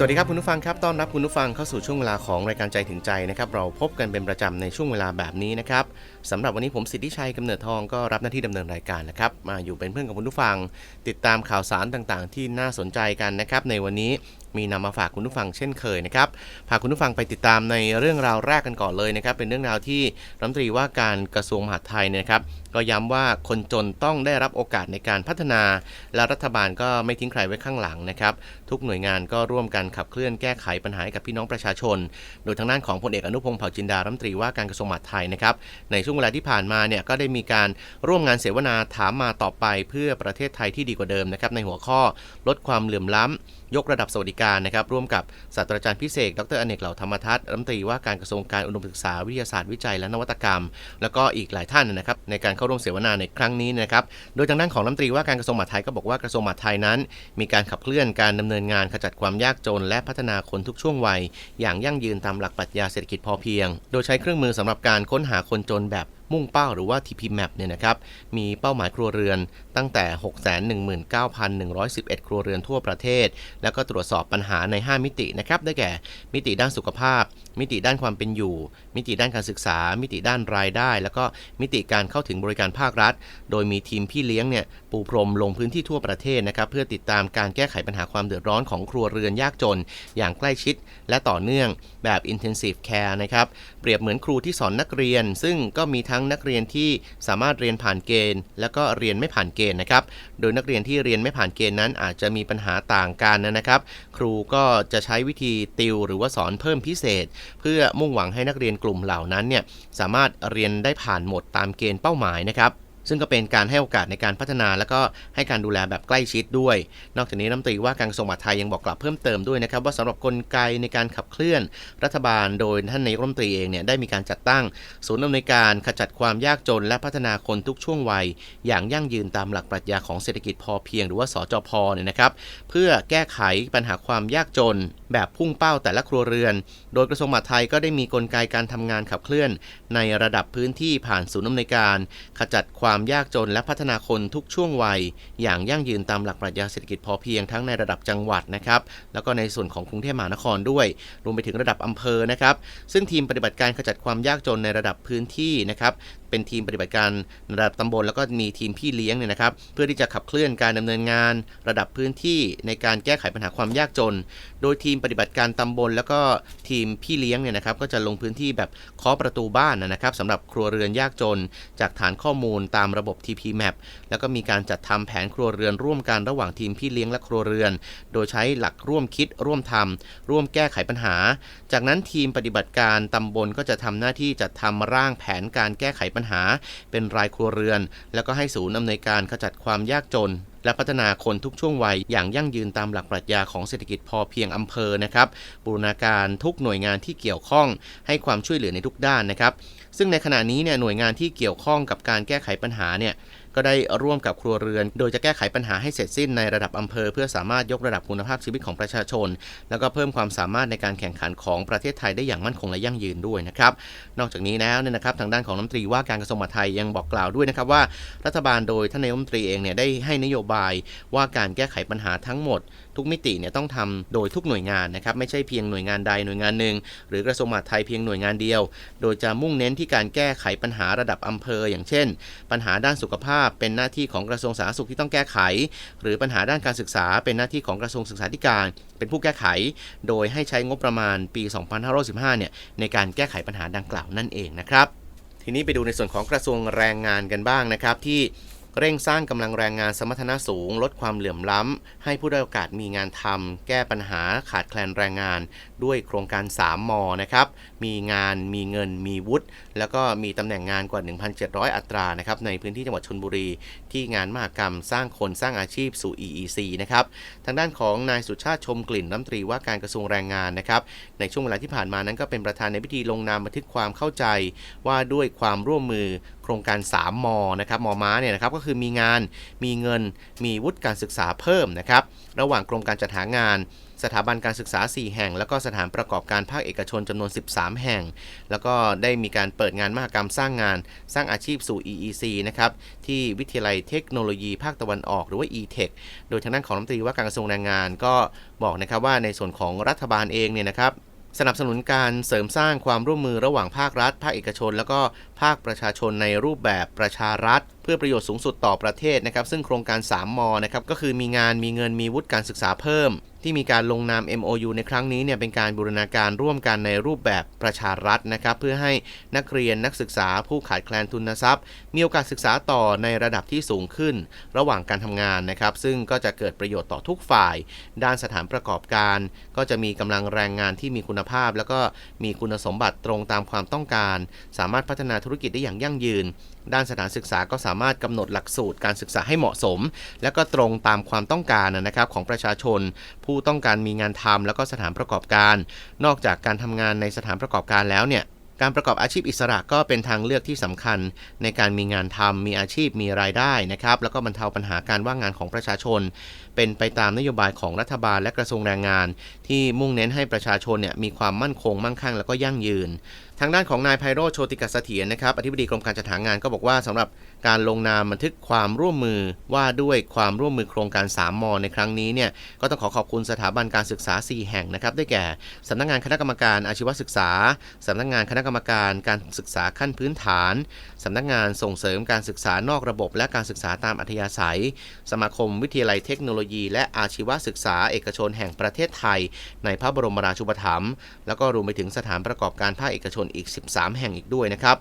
สวัสดีครับคุณผู้ฟังครับต้อนรับคุณผู้ฟังเข้าสู่ช่วงเวลาของรายการใจถึงใจนะครับเราพบกันเป็นประจำในช่วงเวลาแบบนี้นะครับสำหรับวันนี้ผมสิทธิชัยกำเนิดทองก็รับหน้าที่ดำเนินรายการนะครับมาอยู่เป็นเพื่อนกับคุณผู้ฟัง ติดตามข่าวสารต่างๆ ที่น่าสนใจกันนะครับในวันนี้ มีนำมาฝากคุณผู้ฟังเช่นเคยนะครับพาคุณผู้ฟังไปติดตามในเรื่องราวแรกกันก่อนเลยนะครับ เป็นเรื่องราวที่รัฐมนตรีว่าการกระทรวงมหาดไทยนะครับก็ย้ำว่าคนจนต้องได้รับโอกาสในการพัฒนา และรัฐบาลก็ไม่ทิ้งใครไว้ข้างหลังนะครับ ทุกหน่วยงานก็ร่วมกันขับเคลื่อนแก้ไขปัญหาให้กับพี่น้องประชาชน โดยทางด้านของพลเอกอนุพงศ์เผ่าจินดารัฐมนตรีว่าการกระทรวงมหาดไทยนะครับ ในช่วงเวลาที่ผ่านมาเนี่ยก็ได้มีการร่วมงานเสวนาถามมาต่อไปเพื่อประเทศไทยที่ดีกว่าเดิมนะครับในหัวข้อลดความเหลื่อมล้ำยกระดับสวัสดิการนะครับร่วมกับศาสตราจารย์พิเศษ ดรอเนกเหล่าธรรมทัศน์รัฐมนตรีว่าการกระทรวงการอุดมศึกษาวิทยาศาสตร์วิจัยและนวัตกรรม แล้วก็อีกหลายท่านนะครับในการเข้าร่วมเสวนาในครั้งนี้นะครับ โดยทางด้านของรัฐมนตรีว่าการกระทรวงมหาดไทยก็บอกว่ากระทรวงมหาดไทยนั้น มีการขับเคลื่อนการดำเนินงานขจัดความยากจน และพัฒนาคนทุกช่วงวัย อย่างยั่งยืนตามหลักปรัชญาเศรษฐกิจพอเพียง โดยใช้เครื่องมือสำหรับการค้นหาคนจนแบบ มุ่งเป้าหรือว่า TP Map เนี่ยนะครับมีเป้าหมายครัวเรือนตั้งแต่ 619,111 ครัวเรือนทั่วประเทศ แล้วก็ตรวจสอบปัญหาใน 5 มิตินะครับได้แก่ มิติด้านสุขภาพ มิติด้านความเป็นอยู่ มิติด้านการศึกษา มิติด้านรายได้ แล้วก็มิติการเข้าถึงบริการภาครัฐ โดยมีทีมพี่เลี้ยงเนี่ยปูพรมลงพื้นที่ทั่วประเทศนะครับเพื่อติดตามการแก้ไขปัญหาความเดือดร้อนของครัวเรือนยากจน อย่างใกล้ชิดและต่อเนื่องแบบ intensive care นะครับเปรียบเหมือนครูที่สอนนักเรียน ซึ่งก็มีทั้งนักเรียนที่สามารถเรียนผ่านเกณฑ์ และก็เรียนไม่ผ่านเกณฑ์นะครับ โดยนักเรียนที่เรียนไม่ผ่านเกณฑ์นั้นอาจจะมีปัญหาต่างกันนะครับ ครูก็จะใช้วิธีติวหรือว่าสอนเพิ่มพิเศษ เพื่อมุ่งหวังให้นักเรียนกลุ่มเหล่านั้นเนี่ยสามารถเรียนได้ผ่านหมดตามเกณฑ์เป้าหมายนะครับ ซึ่งก็เป็นการให้โอกาสในการพัฒนา และก็ให้การดูแลแบบใกล้ชิดด้วย นอกจากนี้รัฐมนตรีว่าการกระทรวงมหาดไทยยังบอกกลับเพิ่มเติมด้วยนะครับว่าสำหรับกลไกในการขับเคลื่อนรัฐบาล โดยท่านนายกรัฐมนตรีเองเนี่ยได้มีการจัดตั้ง ศูนย์อำนวยการขจัดความยากจน และพัฒนาคนทุกช่วงวัย อย่างยั่งยืนตามหลักปรัชญาของเศรษฐกิจพอเพียง หรือว่าสจพเนี่ยนะครับเพื่อแก้ไขปัญหาความยากจน แบบพุ่งเป้าแต่ละครัวเรือน โดยกระทรวงมหาดไทยก็ได้มีกลไกการทำงานขับเคลื่อน ในระดับพื้นที่ผ่านศูนย์อำนวยการ ขจัดความความยากจนและพัฒนาคนทุกช่วงวัย อย่างยั่งยืนตามหลักปรัชญาเศรษฐกิจพอเพียงทั้งในระดับจังหวัดนะครับแล้วก็ในส่วนของกรุงเทพมหานครด้วย รวมไปถึงระดับอำเภอนะครับ ซึ่งทีมปฏิบัติการขจัดความยากจนในระดับพื้นที่นะครับเป็นทีมปฏิบัติการระดับตำบลแล้วก็มีทีมพี่เลี้ยงเนี่ยนะครับ เพื่อที่จะขับเคลื่อนการดำเนินงาน ระดับพื้นที่ในการแก้ไขปัญหาความยากจน โดยทีมปฏิบัติการตำบล แล้วก็ทีมพี่เลี้ยงเนี่ยนะครับ ก็จะลงพื้นที่แบบเคาะประตูบ้านนะครับสำหรับครัวเรือนยากจน จากฐานข้อมูลตามระบบ TP Map แล้วก็มีการจัดทำแผนครัวเรือนร่วมกันระหว่างทีมพี่เลี้ยงและครัวเรือน โดยใช้หลักร่วมคิดร่วมทำร่วมแก้ไขปัญหา จากนั้นทีมปฏิบัติการตำบลก็จะทำหน้าที่จัดทำร่างแผนการแก้ไขปัญหา เป็นรายครัวเรือน แล้วก็ให้ศูนย์อำนวยการขจัดความยากจน และพัฒนาคนทุกช่วงวัยอย่างยั่งยืนตามหลักปรัชญาของเศรษฐกิจพอเพียงอำเภอนะครับบูรณาการทุกหน่วยงานที่เกี่ยวข้องให้ความช่วยเหลือในทุกด้านนะครับ ซึ่งในขณะนี้เนี่ยหน่วยงานที่เกี่ยวข้องกับการแก้ไขปัญหาเนี่ย ก็ได้ร่วมกับครัวเรือน โดยจะแก้ไขปัญหาให้เสร็จสิ้นในระดับอำเภอ เพื่อสามารถยกระดับคุณภาพชีวิตของประชาชน แล้วก็เพิ่มความสามารถในการแข่งขันของประเทศไทยได้อย่างมั่นคงและยั่งยืนด้วยนะครับ นอกจากนี้แล้วเนี่ยนะครับทางด้านของน้ำตรีว่าการกระทรวงมหาดไทยยังบอกกล่าวด้วยนะครับว่า รัฐบาลโดยท่านนายกรัฐมนตรีเองเนี่ยได้ให้นโยบายว่าการแก้ไขปัญหาทั้งหมด ทุกมิติเนี่ยต้องทำโดยทุกหน่วยงานนะครับไม่ใช่เพียงหน่วยงานใดหน่วยงานหนึ่ง หรือกระทรวงมหาดไทยเพียงหน่วยงานเดียว โดยจะมุ่งเน้นที่การแก้ไขปัญหาระดับอำเภอ อย่างเช่น ปัญหาด้านสุขภาพ เป็นหน้าที่ของกระทรวงสาธารณสุขที่ต้องแก้ไข หรือปัญหาด้านการศึกษา เป็นหน้าที่ของกระทรวงศึกษาธิการ เป็นผู้แก้ไข โดยให้ใช้งบประมาณปี 2515เนี่ยในการแก้ไขปัญหาดังกล่าวนั่นเองนะครับทีนี้ไปดูในส่วนของกระทรวงแรงงานกันบ้างนะครับที่ เร่งสร้างกำลังแรงงานสมรรถนะสูง ลดความเหลื่อมล้ำ ให้ผู้ได้โอกาสมีงานทำแก้ปัญหาขาดแคลนแรงงาน ด้วยโครงการ 3 มนะครับ มีงานมีเงินมีวุฒิแล้วก็มีตำแหน่งงานกว่า 1,700 อัตรานะครับในพื้นที่จังหวัดชนบุรี ที่งานมหกรรมสร้างคนสร้างอาชีพสู่ EEC นะครับทางด้านของนายสุชาติชมกลิ่นรัฐมนตรีว่าการกระทรวงแรงงานนะครับในช่วงเวลาที่ผ่านมานั้นก็เป็นประธานในพิธีลงนามบันทึกความเข้าใจ ว่าด้วยความร่วมมือโครงการ 3 มนะครับมม้าเนี่ยนะครับก็คือือมีงาน มีเงิน มีวุฒิการศึกษาเพิ่มนะครับ ระหว่างกรมการจัดหางาน สถาบันการศึกษา 4 แห่ง แล้วก็สถานประกอบการภาคเอกชนจำนวน 13 แห่ง แล้วก็ได้มีการเปิดงานมหกรรมสร้างงาน สร้างอาชีพสู่ EEC นะครับ ที่วิทยาลัยเทคโนโลยีภาคตะวันออกหรือว่า e-tech โดยทางด้านของรัฐมนตรีว่าการกระทรวงแรงงานก็บอกนะครับว่าในส่วนของรัฐบาลเองเนี่ยนะครับ สนับสนุนการเสริมสร้างความร่วมมือระหว่างภาครัฐ ภาคเอกชน แล้วก็ภาคประชาชนในรูปแบบประชารัฐ เพื่อประโยชน์สูงสุดต่อประเทศนะครับ ซึ่งโครงการ 3มนะครับก็คือมีงานมีเงินมีวุฒิการศึกษาเพิ่มที่มีการลงนาม MOU ในครั้งนี้เนี่ยเป็นการบูรณาการร่วมกันในรูปแบบประชารัฐนะครับ เพื่อให้นักเรียนนักศึกษาผู้ขาดแคลนทุนทรัพย์ มีโอกาสศึกษาต่อในระดับที่สูงขึ้น ระหว่างการทำงานนะครับ ซึ่งก็จะเกิดประโยชน์ต่อทุกฝ่าย ด้านสถานประกอบการ ก็จะมีกำลังแรงงานที่มีคุณภาพ แล้วก็มีคุณสมบัติตรงตามความต้องการ สามารถพัฒนาธุรกิจได้อย่างยั่งยืน ด้านสถานศึกษาก็สามารถกำหนดหลักสูตรการศึกษาให้เหมาะสม และก็ตรงตามความต้องการนะครับของประชาชน ผู้ต้องการมีงานทำแล้วก็สถานประกอบการ นอกจากการทำงานในสถานประกอบการแล้วเนี่ยการประกอบอาชีพอิสระก็เป็นทางเลือกที่สำคัญ ในการมีงานทำมีอาชีพมีรายได้นะครับ แล้วก็บรรเทาปัญหาการว่างงานของประชาชน เป็นไปตามนโยบายของรัฐบาลและกระทรวงแรงงาน ที่มุ่งเน้นให้ประชาชนเนี่ยมีความมั่นคงมั่งคั่งแล้วก็ยั่งยืน ทางด้านของนายไพโรจน์โชติกเสถียรนะครับอธิบดีกรมการจัดหางานก็บอกว่าสำหรับการลงนามบันทึกความร่วมมือว่าด้วยความร่วมมือโครงการ 3 มในครั้งนี้เนี่ยก็ต้องขอขอบคุณสถาบันการศึกษา 4 แห่งนะครับได้แก่สำนักงานคณะกรรมการอาชีวศึกษาสำนักงานคณะกรรมการการศึกษาขั้นพื้นฐานสำนักงานส่งเสริมการศึกษานอกระบบ และการศึกษาตามอัธยาศัย สมาคมวิทยาลัยเทคโนโลยีและอาชีวศึกษาเอกชนแห่งประเทศไทย ในพระบรมราชูปถัมภ์แล้วก็รวมไปถึงสถานประกอบการภาคเอกชนอีก 13 แห่งอีกด้วยนะครับ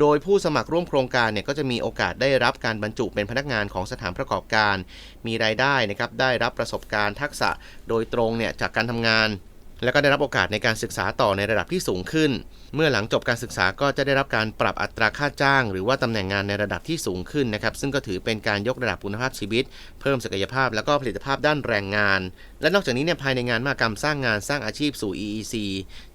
โดยผู้สมัครร่วมโครงการเนี่ยก็จะมีโอกาสได้รับการบรรจุเป็นพนักงานของสถานประกอบการ มีรายได้นะครับได้รับประสบการณ์ทักษะโดยตรงเนี่ยจากการทำงาน แล้วก็ได้รับโอกาสในการศึกษาต่อในระดับที่สูงขึ้น เมื่อหลังจบการศึกษาก็จะได้รับการปรับอัตราค่าจ้าง หรือว่าตำแหน่งงานในระดับที่สูงขึ้นนะครับซึ่งก็ถือเป็นการยกระดับคุณภาพชีวิต เพิ่มศักยภาพและก็ผลิตภาพด้านแรงงาน และนอกจากนี้เนี่ยภายในงานมหกรรมสร้างงานสร้างอาชีพสู่ EEC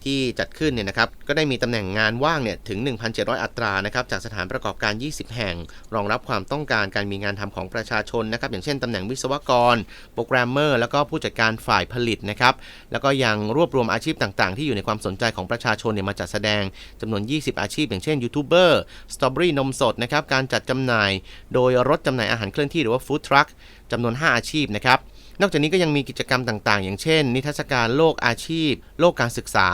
ที่จัดขึ้นเนี่ยนะครับก็ได้มีตำแหน่งงานว่างเนี่ยถึง 1,700 อัตรานะครับจากสถานประกอบการ 20 แห่ง รองรับความต้องการการมีงานทำของประชาชนนะครับอย่างเช่นตำแหน่งวิศวกร โปรแกรมเมอร์ แล้วก็ผู้จัดการฝ่ายผลิตนะครับแล้วก็ยังรวบรวมอาชีพต่างๆ ที่อยู่ในความสนใจของประชาชนเนี่ยมาจัดแสดงจำนวน 20 อาชีพ อย่างเช่นยูทูบเบอร์สตรอเบอรี่นมสดนะครับการจัดจำหน่าย โดยรถจำหน่ายอาหารเคลื่อนที่หรือว่าฟู้ดทรัคจำนวน 5 อาชีพนะครับ นอกจากนี้ก็ยังมีกิจกรรมต่างๆ อย่างเช่น นิทรรศการโลกอาชีพ โลกการศึกษา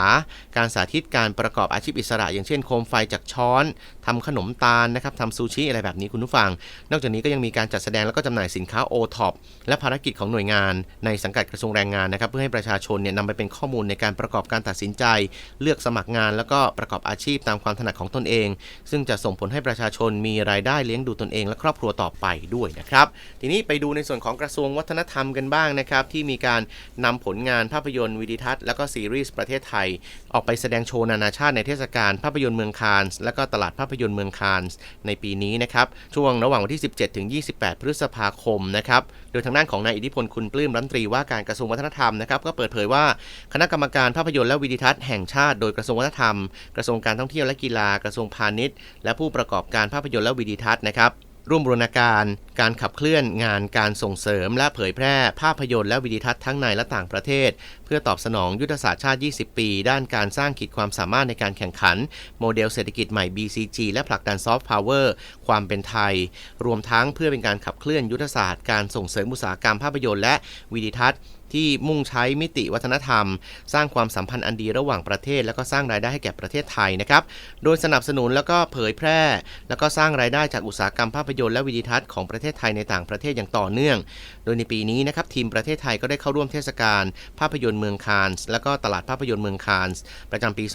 การสาธิตการประกอบอาชีพอิสระ อย่างเช่นโคมไฟจากช้อนทำขนมตาลนะครับทำซูชิอะไรแบบนี้คุณผู้ฟัง นอกจากนี้ก็ยังมีการจัดแสดงแล้วก็จำหน่ายสินค้าโอท็อปและภารกิจของหน่วยงาน ในสังกัดกระทรวงแรงงานนะครับ เพื่อให้ประชาชนเนี่ยนำไปเป็นข้อมูลในการประกอบการตัดสินใจ เลือกสมัครงาน แล้วก็ประกอบอาชีพตามความถนัดของตนเอง ซึ่งจะส่งผลให้ประชาชนมีรายได้เลี้ยงดูตนเองและครอบครัวต่อไปด้วยนะครับ ทีนี้ไปดูในส่วนของกระทรวงวัฒนธรรมกันบ้างนะครับที่มีการนำผลงานภาพยนตร์วิดิทัศน์และก็ซีรีส์ประเทศไทย ออกไปแสดงโชว์นานาชาติในเทศกาลภาพยนตร์เมืองคานส์และก็ตลาดภาพยนตร์เมืองคานส์ในปีนี้นะครับ ช่วงระหว่างวันที่ 17 ถึง 28 พฤษภาคมนะครับ โดยทางด้านของนายอิทธิพลคุณปลื้มรัฐมนตรีว่าการกระทรวงวัฒนธรรมนะครับ ก็เปิดเผยว่าคณะกรรมการภาพยนตร์และวิดิทัศน์แห่งชาติโดยกระทรวงวัฒนธรรม กระทรวงการท่องเที่ยวและกีฬากระทรวงพาณิชย์ และผู้ประกอบการภาพยนตร์และวิดิทัศน์นะครับ ร่วมบูรณาการ การขับเคลื่อนงานการส่งเสริม และเผยแพร่ภาพยนตร์และวิดีทัศน์ทั้งในและต่างประเทศ เพื่อตอบสนองยุทธศาสตร์ชาติ 20 ปี ด้านการสร้างขีดความสามารถในการแข่งขัน โมเดลเศรษฐกิจใหม่ BCG และผลักดันซอฟต์พาวเวอร์ความเป็นไทย รวมทั้งเพื่อเป็นการขับเคลื่อนยุทธศาสตร์การส่งเสริมอุตสาหกรรมภาพยนตร์และวิดีทัศน์ ที่มุ่งใช้มิติวัฒนธรรม สร้างความสัมพันธ์อันดีระหว่างประเทศ แล้วก็สร้างรายได้ให้แก่ประเทศไทยนะครับ โดยสนับสนุนแล้วก็เผยแพร่ แล้วก็สร้างรายได้จากอุตสาหกรรมภาพยนตร์และวิดีทัศน์ของประเทศไทยในต่างประเทศอย่างต่อเนื่อง โดยในปีนี้นะครับทีมประเทศไทยก็ได้เข้าร่วมเทศกาลภาพยนตร์เมืองคานส์แล้วก็ตลาดภาพยนตร์เมืองคานส์ประจำปี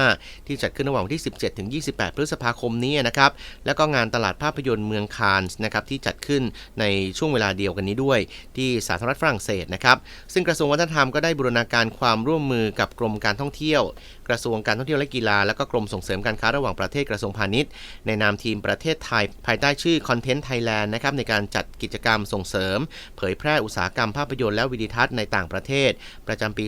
2515 ที่จัดขึ้นระหว่างวันที่ 17 ถึง 28 พฤษภาคมนี้นะครับ แล้วก็งานตลาดภาพยนตร์เมืองคานส์นะครับที่จัดขึ้นในช่วงเวลาเดียวกันนี้ด้วย ที่สาธารณรัฐฝรั่งเศสนะครับซึ่งกระทรวงวัฒนธรรมก็ได้บูรณาการความร่วมมือกับกรมการท่องเที่ยว กระทรวงการท่องเที่ยวและกีฬา และก็กรมส่งเสริมการค้าระหว่างประเทศกระทรวงพาณิชย์ ในนามทีมประเทศไทย ภายใต้ชื่อ Content Thailand นะครับในการจัดกิจกรรมส่งเสริม เผยแพร่อุตสาหกรรมภาพยนตร์และวิดีทัศน์ในต่างประเทศ ประจำปี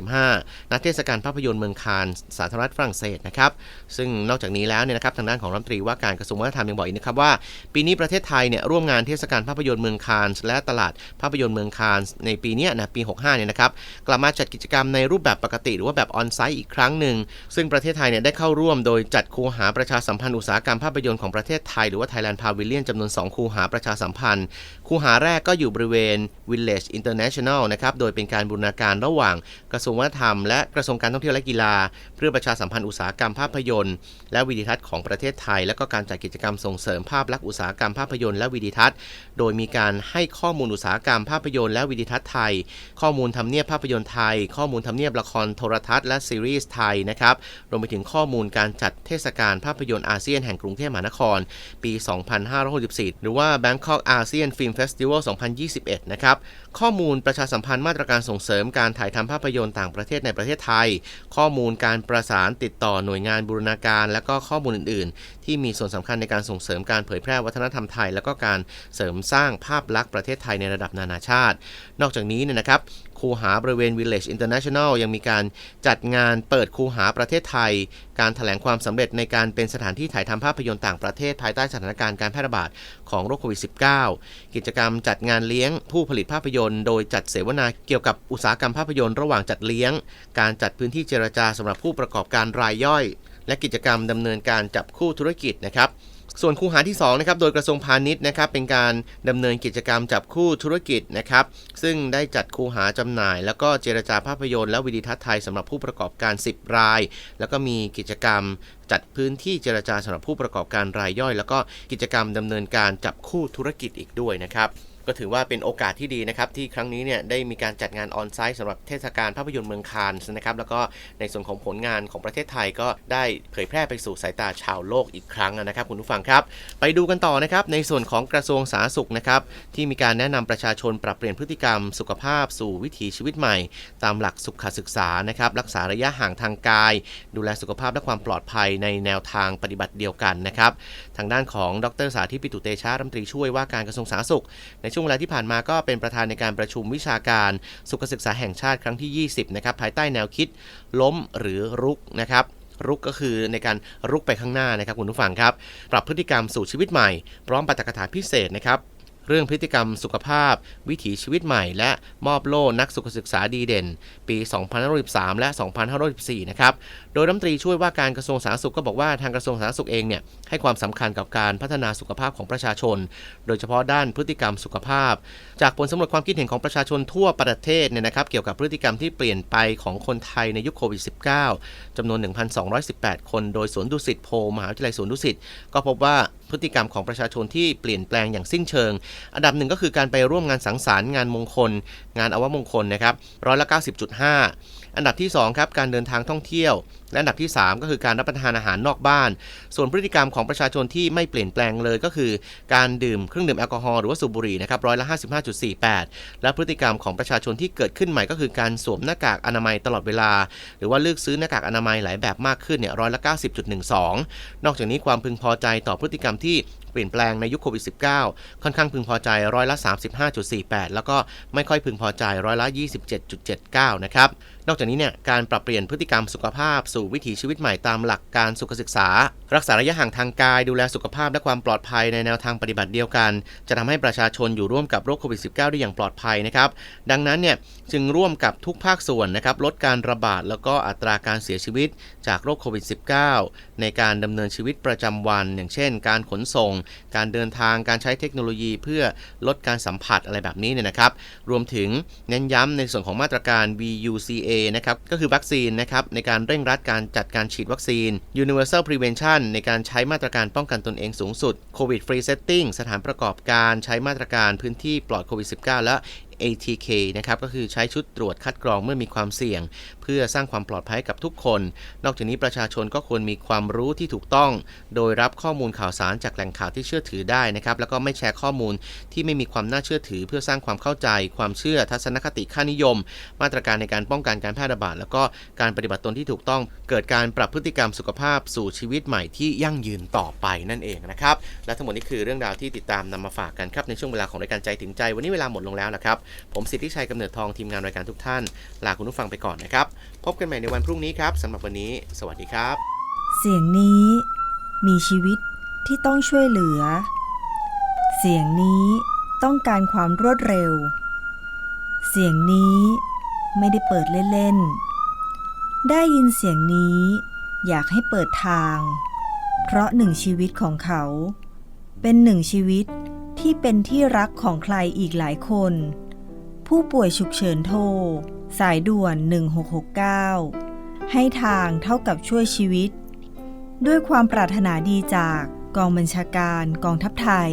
2515ณเทศกาลภาพยนตร์เมืองคานส์สาธารณรัฐฝรั่งเศสนะครับซึ่งนอกจากนี้แล้วเนี่ยนะครับทางด้านของรัฐมนตรีว่าการกระทรวงวัฒนธรรมยังบอกอีกนะครับว่า ปีนี้ประเทศไทยเนี่ยร่วมงานเทศกาลภาพยนตร์เมืองคานส์และตลาดภาพยนตร์เมืองคานส์ในปีีนี้นะปี 65เนี่ยนะครับกลับมาจัดกิจกรรมในรูปแบบปกติ หรือว่าแบบออนไซต์อีกครั้งหนึ่ง ซึ่งประเทศไทยเนี่ยได้เข้าร่วมโดยจัดคูหาประชาสัมพันธ์อุตสาหกรรมภาพยนตร์ของประเทศไทยหรือว่า Thailand Pavilion จำนวน 2 คูหาประชาสัมพันธ์ คูหาแรกก็อยู่บริเวณ Village International นะครับ โดยเป็นการบูรณาการระหว่างกระทรวงวัฒนธรรมและกระทรวงการท่องเที่ยวและกีฬา เพื่อประชาสัมพันธ์อุตสาหกรรมภาพยนตร์ และวิดีทัศน์ของประเทศไทย และก็การจัดกิจกรรมส่งเสริมภาพลักษณ์อุตสาหกรรมภาพยนตร์และวิดีทัศน์ โดยมีการให้ข้อมูลอุตสาหกรรมภาพยนตร์และวิดีทัศน์ไทย ข้อมูลทำเนียบภาพยนตร์ไทย ข้อมูลทำเนียบละครโทรทัศน์และซีรีส์ไทยนะครับ รวมไปถึงข้อมูลการจัดเทศกาลภาพยนตร์อาเซียนแห่งกรุงเทพมหานคร ปี 2564 หรือว่า Bangkok ASEAN Film Festival 2021 นะครับ ข้อมูลประชาสัมพันธ์มาตรการส่งเสริมการถ่ายทำภาพยนตร์ต่างประเทศในประเทศไทย ข้อมูลการประสานติดต่อหน่วยงานบูรณาการ และก็ข้อมูลอื่น ๆ ที่มีส่วนสำคัญในการส่งเสริมการเผยแพร่วัฒนธรรมไทย และก็การเสริมสร้างภาพลักษณ์ประเทศไทยในระดับนานาชาติ นอกจากนี้เนี่ยนะครับ คูหาบริเวณ Village International ยังมีการจัดงานเปิดคูหาประเทศไทย การถแถลงความสำเร็จในการเป็นสถานที่ถ่ายทำภาพยนตร์ต่างประเทศภายใต้สถานการณ์การแพร่ระบาดของโรคโควิด -19 กิจกรรมจัดงานเลี้ยงผู้ผลิตภาพยนตร์ โดยจัดเสวนาเกี่ยวกับอุตสาหกรรมภาพยนตร์ระหว่างจัดเลี้ยง การจัดพื้นที่เจรจาสำหรับผู้ประกอบการรายย่อย และกิจกรรมดำเนินการจับคู่ธุรกิจนะครับ ส่วนคูหาที่2นะครับโดยกระทรวงพาณิชย์นะครับเป็นการดำเนินกิจกรรมจับคู่ธุรกิจนะครับซึ่งได้จัดคูหาจำหน่าย แล้วก็เจรจาภาพยนตร์และวิดีทัศน์ไทยสำหรับผู้ประกอบการ 10 ราย แล้วก็มีกิจกรรมจัดพื้นที่เจรจาสำหรับผู้ประกอบการรายย่อย แล้วก็กิจกรรมดำเนินการจับคู่ธุรกิจอีกด้วยนะครับ ก็ถือว่าเป็นโอกาสที่ดีนะครับ ที่ครั้งนี้เนี่ยได้มีการจัดงานออนไซต์สำหรับเทศกาลภาพยนตร์เมืองคานส์นะครับ แล้วก็ในส่วนของผลงานของประเทศไทยก็ได้เผยแพร่ไปสู่สายตาชาวโลกอีกครั้งนะครับ คุณผู้ฟังครับ ไปดูกันต่อนะครับในส่วนของกระทรวงสาธารณสุขนะครับที่มีการแนะนำประชาชนปรับเปลี่ยนพฤติกรรม สุขภาพสู่วิถีชีวิตใหม่ ตามหลักสุขศึกษานะครับรักษาระยะห่างทางกาย ดูแลสุขภาพและความปลอดภัยในแนวทางปฏิบัติเดียวกันนะครับทางด้านของดรสาธิตปิตุเตชะรัฐมนตรีช่วยว่าการกระทรวงสาธารณสุขในชวงเวลาที่ผ่านมาก็เป็นประธานในการประชุมวิชาการสุขศึกษาแห่งชาติครั้งที่ 20 นะครับ ภายใต้แนวคิดล้มหรือรุกนะครับรุกก็คือในการรุกไปข้างหน้านะครับคุณผู้ฟังครับ ปรับพฤติกรรมสู่ชีวิตใหม่ พร้อมปาฐกถาพิเศษนะครับ เรื่องพฤติกรรมสุขภาพ วิถีชีวิตใหม่ และมอบโล่นักสุขศึกษาดีเด่น ปี 2513 และ 2514 นะครับ โดยรัฐมนตรีช่วยว่าการกระทรวงสาธารณสุขก็บอกว่าทางกระทรวงสาธารณสุขเองเนี่ยให้ความสำคัญกับการพัฒนาสุขภาพของประชาชน โดยเฉพาะด้านพฤติกรรมสุขภาพ จากผลสำรวจความคิดเห็นของประชาชนทั่วประเทศเนี่ยนะครับเกี่ยวกับพฤติกรรมที่เปลี่ยนไปของคนไทยในยุคโควิด -19 จำนวน 1,218 คน โดยสวนดุสิตโพมหาวิทยาลัยสวนดุสิตก็พบว่าพฤติกรรมของประชาชนที่เปลี่ยนแปลงอย่างสิ้นเชิงอันดับหนึ่งก็คือการไปร่วมงานสังสรรค์งานมงคล งานอวมงคลนะครับร้อยละ90.5 อันดับที่2ครับการเดินทางท่องเที่ยวและอันดับที่ 3 ก็คือการรับประทานอาหารนอกบ้าน ส่วนพฤติกรรมของประชาชนที่ไม่เปลี่ยนแปลงเลยก็คือ การดื่มเครื่องดื่มแอลกอฮอล์หรือว่าสูบบุหรี่นะครับร้อยละ55.48 และพฤติกรรมของประชาชนที่เกิดขึ้นใหม่ก็คือการสวมหน้ากากอนามัยตลอดเวลา หรือว่าเลือกซื้อหน้ากากอนามัยหลายแบบมากขึ้นเนี่ยร้อยละ90.12 นอกจากนี้ความพึงพอใจต่อพฤติกรรมที่เปลี่ยนแปลงในยุคโควิด -19 ค่อนข้างพึงพอใจร้อยละ 35.48 แล้วก็ไม่ค่อยพึงพอใจร้อยละ 27.79 นะครับ นอกจากนี้เนี่ยการปรับเปลี่ยนพฤติกรรมสุขภาพสู่วิถีชีวิตใหม่ตามหลักการสุขศึกษา รักษาระยะห่างทางกายดูแลสุขภาพและความปลอดภัยในแนวทางปฏิบัติเดียวกัน จะทำให้ประชาชนอยู่ร่วมกับโรคโควิด -19 ได้อย่างปลอดภัยนะครับดังนั้นเนี่ยจึงร่วมกับทุกภาคส่วนนะครับลดการระบาดแล้วก็อัตราการเสียชีวิตจากโรคโควิด -19 ในการดำเนินชีวิตประจำวัน อย่างเช่น การขนส่ง การเดินทางการใช้เทคโนโลยีเพื่อลดการสัมผัสอะไรแบบนี้เนี่ยนะครับ รวมถึงเน้นย้ำในส่วนของมาตรการ VUCA นะครับก็คือวัคซีนนะครับในการเร่งรัดการจัดการฉีดวัคซีน Universal Prevention ในการใช้มาตรการป้องกันตนเองสูงสุด COVID Free Setting สถานประกอบการใช้มาตรการพื้นที่ปลอดโควิด -19 และ ATK นะครับก็คือใช้ชุดตรวจคัดกรองเมื่อมีความเสี่ยง พื่อพื่อสร้างความปลอดภัยกับทุกคน นอกจากนี้ประชาชนก็ควรมีความรู้ที่ถูกต้อง โดยรับข้อมูลข่าวสารจากแหล่งข่าวที่เชื่อถือได้นะครับ แล้วก็ไม่แชร์ข้อมูลที่ไม่มีความน่าเชื่อถือ เพื่อสร้างความเข้าใจ ความเชื่อ ทัศนคติค่านิยม มาตรการในการป้องกันการแพร่ระบาด แล้วก็การปฏิบัติตนที่ถูกต้อง เกิดการปรับพฤติกรรมสุขภาพสู่ชีวิตใหม่ที่ยั่งยืนต่อไปนั่นเองนะครับ และทั้งหมดนี้คือเรื่องราวที่ติดตามนำมาฝากกันครับในช่วงเวลาของรายการใจถึงใจ วันนี้เวลาหมดลงแล้วนะครับ ผมสิทธิชัยกำเนิดทองทีมงานรายการทุกท่านลาคุณผู้ฟังไปก่อนนะครับพบกันใหม่ในวันพรุ่งนี้ครับสำหรับวันนี้ สวัสดีครับ เสียงนี้มีชีวิตที่ต้องช่วยเหลือ เสียงนี้ต้องการความรวดเร็ว เสียงนี้ไม่ได้เปิดเล่นๆ ได้ยินเสียงนี้อยากให้เปิดทาง เพราะหนึ่งชีวิตของเขา เป็นหนึ่งชีวิตที่เป็นที่รักของใครอีกหลายคน ผู้ป่วยฉุกเฉินโทร สายด่วน 1669 ให้ทางเท่ากับช่วยชีวิต ด้วยความปรารถนาดีจากกองบัญชาการกองทัพไทย